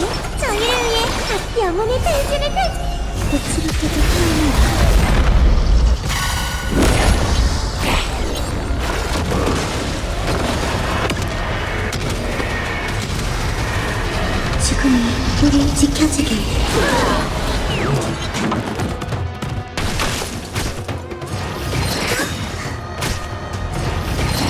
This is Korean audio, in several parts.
뭐지? 저희를 위해 영혼의 대지를 펼 거칠게도 태어난다 지금이 우리 지켜주길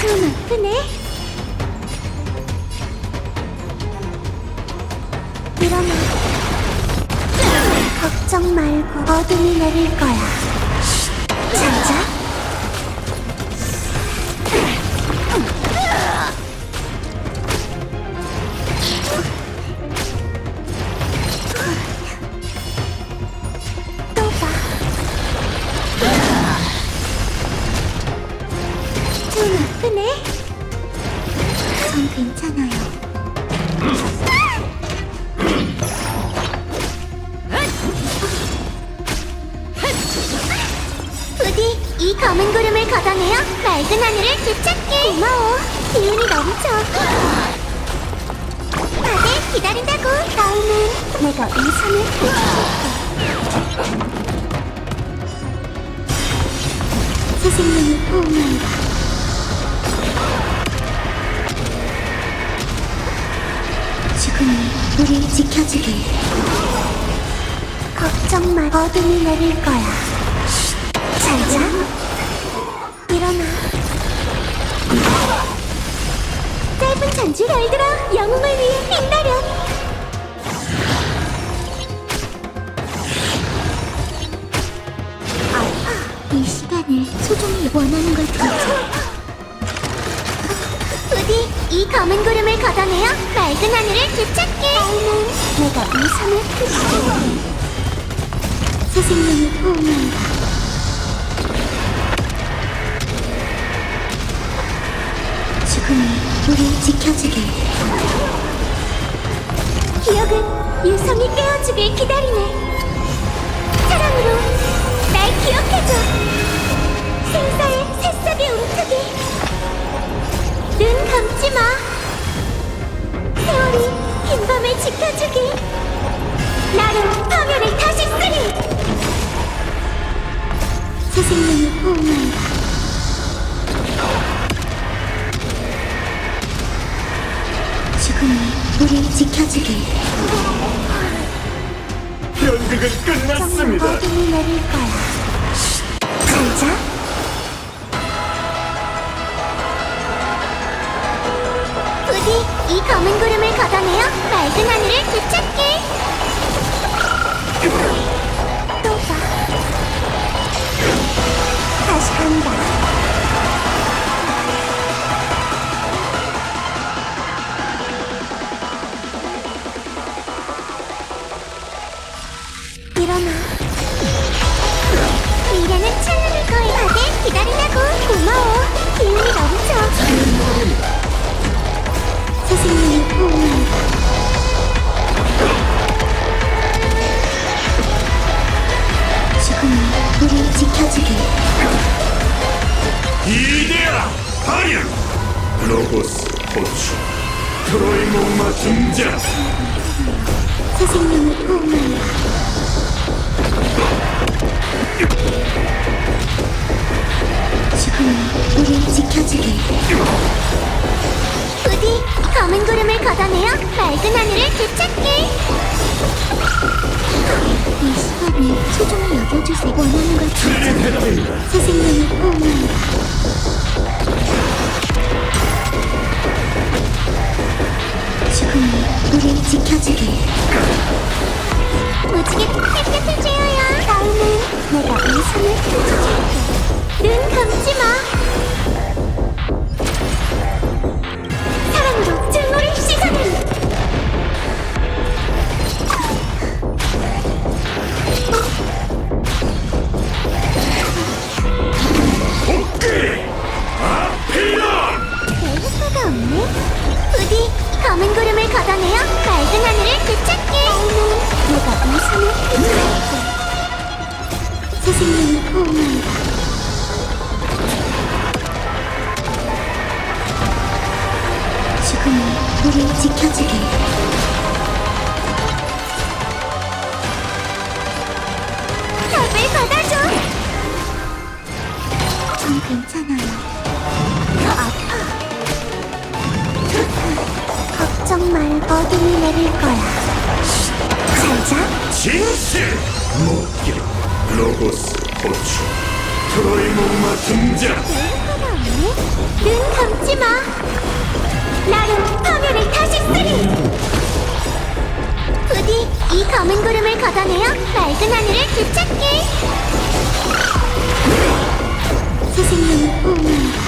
좀 아프네 일어나 걱정 말고 어둠이 내릴 거야. 자자 이 검은 구름을 걷어내어 맑은 하늘을 되찾게. 고마워. 기운이 넘쳐. 다들 기다린다고. 다음은 내가 이 선을 펼쳐줄게. 새 생명을 포옹한다. 지금이 우리 지켜주길. 걱정 마. 어둠이 내릴 거야. 잘 자. 일어나. 짧은 잔줄 알들아. 영웅을 위해 빛나렴. 아, 이 시간을 소중히 원하는 걸 들자. 부디 이 검은 구름을 걷어내어 맑은 하늘을 되찾게. 나는 내가 이 섬을. 새 생명을 포옹한다. 지금이 우리 지켜주길. 기억은 유성이 깨워주길 기다리네. 사랑으로 날 기억해줘. 생사의 새싹의 움트기. 눈 감지 마. 세월이 긴 밤을 지켜주길. 나로 파멸을 다시 쓰리. 새 생명을 포옹한다. 지금이 우리 지켜주길. 연극은 끝났습니다. 어둠이 내릴 거야. 잘 자. 부디 이 검은 구름을 걷어내어 맑은 하늘 일어나. 미래는 찬란할 거야. 다들 기다린다고. 고마워. 기운이 넘쳐. 새 생명을 포옹한다. 지금은 우리 지켜주길. 이데아 파이어 로고스 호추 트로이 목마 등장 새 생명을 포옹한다. 지금은 우리 지켜주길. 부디 검은 구름을 걷어내어 맑은 하늘을 되찾게. 이 시간을 소중히 여겨주세요. 원하는 걸새 생명을 포옹한다. 지금은 우리 지켜주길. 무지개 햇볕을 쬐어 눈 감지 마. 정말 어둠이 내릴 거야. 잘자. 진실 목길 로고스 호출 트로이 목마 등장 없네? 눈 감지 마. 나로 파멸을 다시 쓰리. 부디 이 검은 구름을 걷어내어 맑은 하늘을 되찾게. 선생님을 보